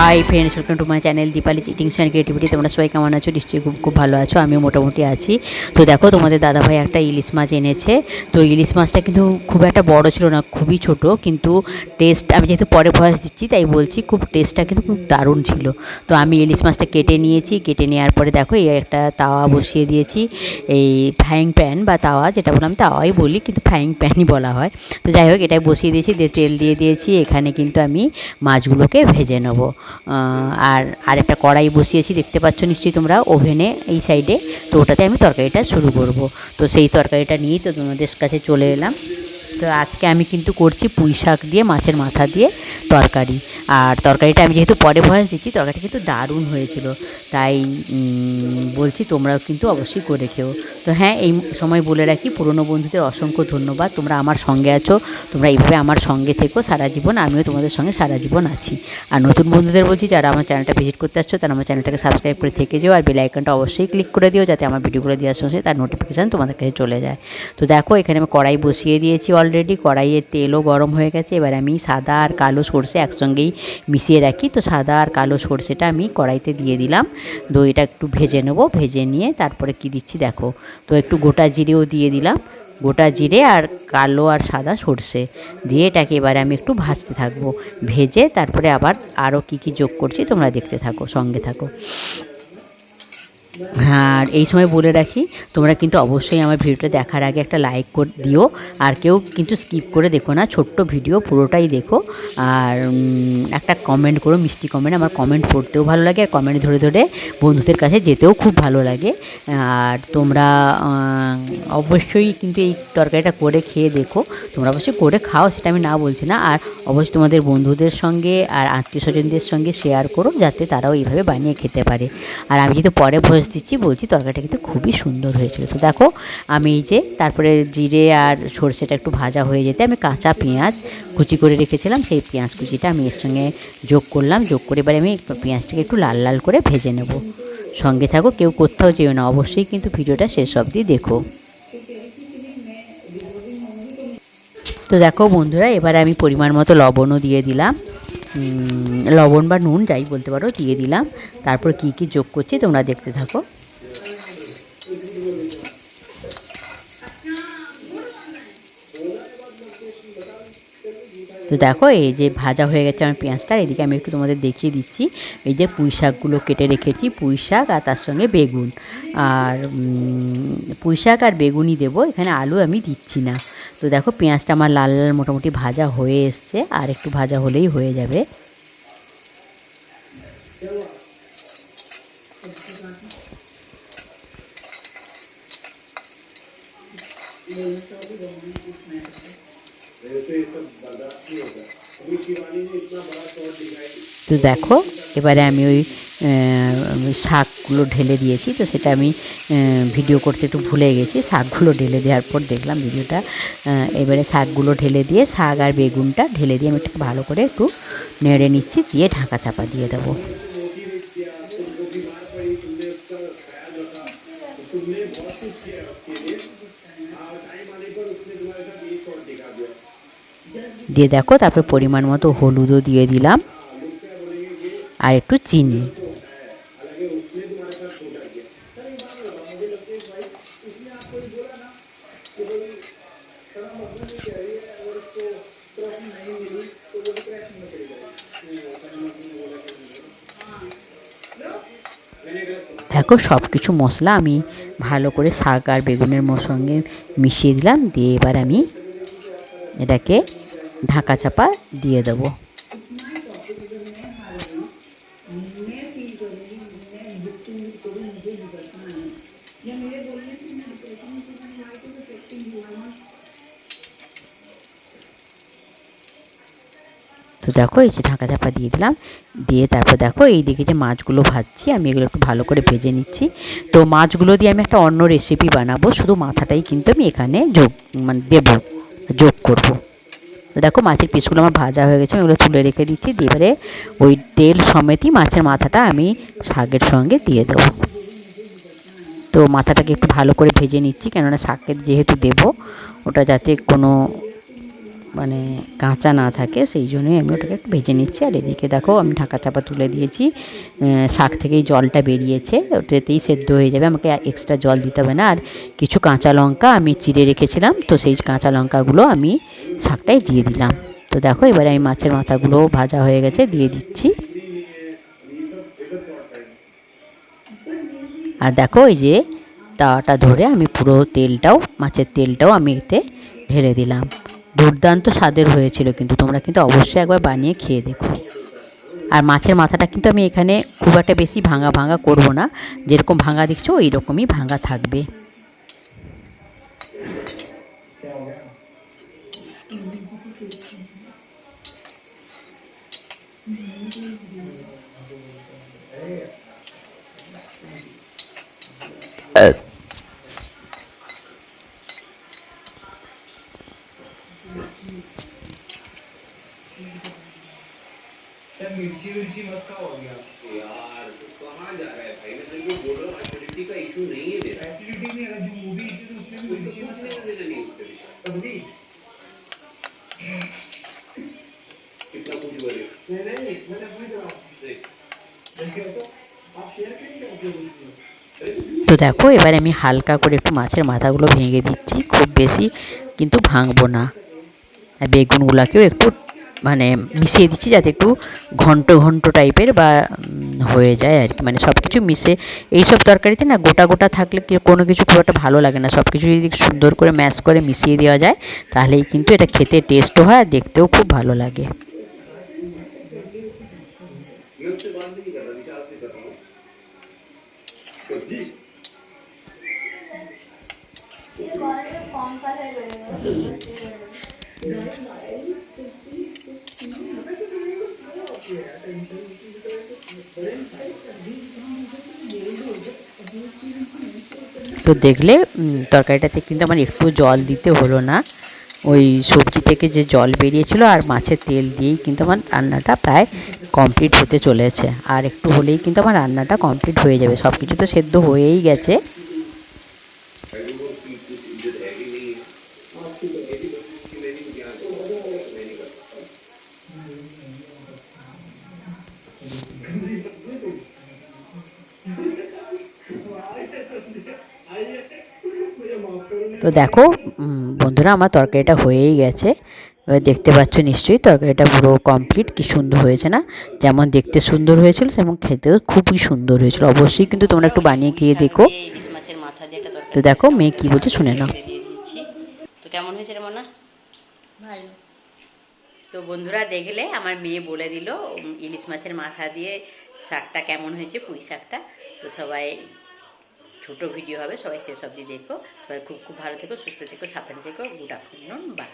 Hi friends welcome to my channel Dipali cheatings and creativity তোমরা সবাই কেমন আছো? নিশ্চয়ই খুব খুব ভালো আছো, আমিও মোটামুটি আছি। তো দেখো, তোমাদের দাদাভাই একটা ইলিশ মাছ এনেছে। তো ইলিশ মাছটা কিন্তু খুব একটা বড় ছিল না, খুবই ছোট, কিন্তু টেস্ট আমি যেহেতু পরে ভয়েস দিচ্ছি, তাই বলছি খুব টেস্টটা কিন্তু খুব দারুণ ছিল। তো আমি ইলিশ মাছটা কেটে নিয়েছি, কেটে নেওয়ার পরে দেখো, এই একটা তাওয়া বসিয়ে দিয়েছি। এই ফ্রাইং প্যান বা তাওয়া, যেটা বললাম তাওয়াই বলি, কিন্তু ফ্রাইং প্যানই বলা হয়। তো যাই হোক, এটাই বসিয়ে দিয়েছি, দিয়ে তেল দিয়ে দিয়েছি। এখানে কিন্তু আমি মাছগুলোকে ভেজে নেব। আর আরেকটা কড়াই বসিয়েছি, দেখতে পাচ্ছ নিশ্চয়ই তোমরা ওভেনে এই সাইডে। তো ওটাতে আমি তরকারিটা শুরু করব। তো সেই তরকারিটা নিয়েই তো তোমাদের কাছে চলে এলাম। তো আজকে আমি কিন্তু করছি পুঁই শাক দিয়ে, মাছের মাথা দিয়ে তরকারি। আর তরকারিটা আমি যেহেতু পরে ভয়েস দিচ্ছি, তরকারিটা কিন্তু দারুণ হয়েছিল। তাই বলছি তোমরাও কিন্তু অবশ্যই করে খেও। তো হ্যাঁ এই সময় বলে রাখি, পুরনো বন্ধুদের অসংখ্য ধন্যবাদ। তোমরা আমার সঙ্গে আছো, তোমরা এইভাবে আমার সঙ্গে থেকো সারা জীবন, আমিও তোমাদের সঙ্গে সারা জীবন আছি। আর নতুন বন্ধুদের বলছি, যারা আমার চ্যানেলটা ভিজিট করতে আসছো, তারা আমার চ্যানেলটাকে সাবস্ক্রাইব করে থেকে যেও, আর বেল আইকনটা অবশ্যই ক্লিক করে দিও, যাতে আমার ভিডিওগুলো দেওয়ার সঙ্গে তার নোটিফিকেশান তোমাদের কাছে চলে যায়। তো দেখো, এখানে আমি কড়াই বসিয়ে দিয়েছি অলরেডি কড়াইয়ের তেলও গরম হয়ে গেছে। এবার আমি সাদা আর কালো সর্ষে একসঙ্গেই মিশিয়ে রাখি। তো সাদা আর কালো সর্ষেটা আমি কড়াইতে দিয়ে দিলাম। দইটা একটু ভেজে নেব, ভেজে নিয়ে তারপরে কি দিচ্ছি দেখো। তো একটু গোটা জিরেও দিয়ে দিলাম। গোটা জিরে আর কালো আর সাদা সর্ষে দিয়ে এটাকে এবারে আমি একটু ভাজতে থাকব। ভেজে তারপরে আবার আরও কি কি যোগ করছি তোমরা দেখতে থাকো, সঙ্গে থাকো। আর এই সময় বলে রাখি, তোমরা কিন্তু অবশ্যই আমার ভিডিওটা দেখার আগে একটা লাইক করে দিও, আর কেউ কিন্তু স্কিপ করে দেখো না, ছোট্ট ভিডিও পুরোটাই দেখো। আর একটা কমেন্ট করো, মিষ্টি কমেন্ট আমার কমেন্ট পড়তেও ভালো লাগে, আর কমেন্ট ধরে ধরে বন্ধুদের কাছে যেতেও খুব ভালো লাগে। আর তোমরা অবশ্যই কিন্তু এই তরকারিটা করে খেয়ে দেখো, তোমরা অবশ্যই করে খাও, সেটা আমি না বলছি না। আর অবশ্যই তোমাদের বন্ধুদের সঙ্গে আর আত্মীয় স্বজনদের সঙ্গে শেয়ার করো, যাতে তারাও এইভাবে বানিয়ে খেতে পারে। আর আমি যেহেতু পরে ভয়েস দিচ্ছি, বলছি তরকারিটা কিন্তু খুবই সুন্দর হয়েছিল। তো দেখো, আমি এই যে তারপরে জিরে আর সর্ষেটা একটু ভাজা হয়ে যেতে আমি কাঁচা পেঁয়াজ কুচি করে রেখেছিলাম, সেই পেঁয়াজ কুচিটা আমি এর সঙ্গে যোগ করলাম, যোগ করে এবারে আমি পেঁয়াজটাকে একটু লাল লাল করে ভেজে নেব। সঙ্গে থাকো, কেউ কোথাও যেও না, অবশ্যই কিন্তু ভিডিওটা শেষ অবধি দেখো। তো দেখো বন্ধুরা, এবারে আমি পরিমাণ মতো লবণও দিয়ে দিলাম। লবণ বা নুন, যাই বলতে পারো, দিয়ে দিলাম। তারপর কি কি যোগ করছি তোমরা দেখতে থাকো। তো দেখো, এই যে ভাজা হয়ে গেছে আমার পেঁয়াজটা এদিকে আমি একটু তোমাদের দেখিয়ে দিচ্ছি। এই যে পুঁই শাকগুলো কেটে রেখেছি, পুঁই শাক আর তার সঙ্গে বেগুন। আর পুঁই শাক আর বেগুনই দেবো, এখানে আলু আমি দিচ্ছি না। তো দেখো পেঁয়াজটা আমার লাল লাল মোটামুটি ভাজা হয়ে এসছে আর একটু ভাজা হলেই হয়ে যাবে। তো দেখো এবারে আমি ওই আহ, শাকগুলো ঢেলে দিয়েছি, তো সেটা আমি ভিডিও করতে একটু ভুলে গেছি। শাকগুলো ঢেলে দেওয়ার পর দেখলাম ভিডিওটা এবারে শাকগুলো ঢেলে দিয়ে শাক আর বেগুনটা ঢেলে দিয়ে আমি একটু ভালো করে একটু নেড়ে নিচ্ছি, দিয়ে ঢাকা চাপা দিয়ে দেবো। দিয়ে দেখো, তারপর পরিমাণ মতো হলুদও দিয়ে দিলাম, আর একটু চিনি। দেখো সব কিছু মশলা আমি ভালো করে শাক আর বেগুনের সঙ্গে মিশিয়ে দিলাম দিয়ে এবার আমি এটাকে ঢাকা চাপা দিয়ে দেবো। তো দেখো, এই যে ঢাকা চাপা দিয়ে দিলাম। দিয়ে তারপর দেখো এই দিকে যে মাছগুলো ভাজছি, আমি এগুলো একটু ভালো করে ভেজে নিচ্ছি। তো মাছগুলো দিয়ে আমি একটা অন্য রেসিপি বানাবো, শুধু মাথাটাই কিন্তু আমি এখানে যোগ মানে দেবো, যোগ করব। দেখো, মাছের পিসগুলো আমার ভাজা হয়ে গেছে, আমি এগুলো তুলে রেখে দিচ্ছি, দিয়ে এবারে ওই তেল সমেতই মাছের মাথাটা আমি শাকের সঙ্গে দিয়ে দেবো। তো মাথাটাকে একটু ভালো করে ভেজে নিচ্ছি, কেননা শাকের যেহেতু দেবো, ওটা যাতে কোনো মানে কাঁচা না থাকে, সেই জন্যই আমি ওটাকে একটু ভেজে নিচ্ছি। আর এদিকে দেখো, আমি ঢাকা চাপা তুলে দিয়েছি। শাক থেকেই জলটা বেরিয়েছে, ওটাতেই সেদ্ধ হয়ে যাবে। আমাকে এক্সট্রা জল দিতে হবে না। আর কিছু কাঁচা লঙ্কা আমি চিড়ে রেখেছিলাম, তো সেই কাঁচা লঙ্কাগুলো আমি শাকটায় দিয়ে দিলাম। তো দেখো, এবারে আমি মাছের মাথাগুলো ভাজা হয়ে গেছে, দিয়ে দিচ্ছি। আর দেখো, এই যে তাওয়াটা ধরে আমি পুরো তেলটাও, মাছের তেলটাও আমি এতে ঢেলে দিলাম। দুর্দান্ত স্বাদের হয়েছিল কিন্তু, তোমরা কিন্তু অবশ্যই একবার বানিয়ে খেয়ে দেখো। আর মাছের মাথাটা কিন্তু আমি এখানে খুব একটা বেশি ভাঙা ভাঙা করব না, যেরকম ভাঙা দেখছ ওই রকমই ভাঙা থাকবে। सर मिर्ची मिर्ची मत खाओ अभी आप यार तू कहाँ जा रहा है भाई मैं तेरे को बोल रहा हूँ एसिडिटी का इशू नहीं है मेरा एसिडिटी नहीं अगर जो मूवी इशू तो उसमें भी उसको मिर्ची कुछ मत लेना देना नहीं उससे विशाल सब्जी कितना कुछ बोले नहीं नहीं मैंने पूछ रहा हूँ देख देखिए तो आप शेयर क्यों नहीं करते हो उसमें? अरे तू তো দেখো এবারে আমি হালকা করে একটু মাছের মাথাগুলো ভেঙে দিচ্ছি খুব বেশি কিন্তু ভাঙবো না আর বেগুনগুলাকেও একটু মানে মিশিয়ে দিচ্ছি যাতে একটু ঘন্ট ঘন্ট টাইপের বা হয়ে যায় আর কি। মানে সব কিছু মিশে, এইসব তরকারিতে না গোটা গোটা থাকলে কি কোনো কিছু খুব একটা ভালো লাগে না। সব কিছু যদি সুন্দর করে ম্যাশ করে মিশিয়ে দেওয়া যায়, তাহলেই কিন্তু এটা খেতে টেস্টও হয় আর দেখতেও খুব ভালো লাগে। मैं তো দেখলে তরকারিটাতে কিন্তু আমার একটু জল দিতে হলো না। ওই সবজি থেকে যে জল বেরিয়েছিল আর মাছের তেল দিয়েই কিন্তু আমার রান্নাটা প্রায় কমপ্লিট হতে চলেছে। আর একটু হলেই কিন্তু আমার রান্নাটা কমপ্লিট হয়ে যাবে। সব কিছু তো সেদ্ধ হয়েই গেছে। তো দেখো বন্ধুরা আমার তরকারিটা হয়েই গেছে। এবার দেখতে পাচ্ছ নিশ্চয়ই তরকারিটা পুরো কমপ্লিট কি সুন্দর হয়েছে না? যেমন দেখতে সুন্দর হয়েছিল তেমন খেতেও খুবই সুন্দর হয়েছিল। অবশ্যই কিন্তু তোমরা একটু বানিয়ে খেয়ে দেখো। মাথা দিয়ে তো দেখো মেয়ে কি বলছে শুনে নাও। দিচ্ছি তো কেমন হয়েছে রে মনা? ভালো। তো বন্ধুরা দেখলে আমার মেয়ে বলে দিল ইলিশ মাছের মাথা দিয়ে শাকটা কেমন হয়েছে, পুঁই শাকটা। তো সবাই ছোট ভিডিও হবে, সবাই সেসব দিয়ে দেখো। সবাই খুব খুব ভালো থেকো, সুস্থ থেকো, সাবধানে থেকো। Good afternoon by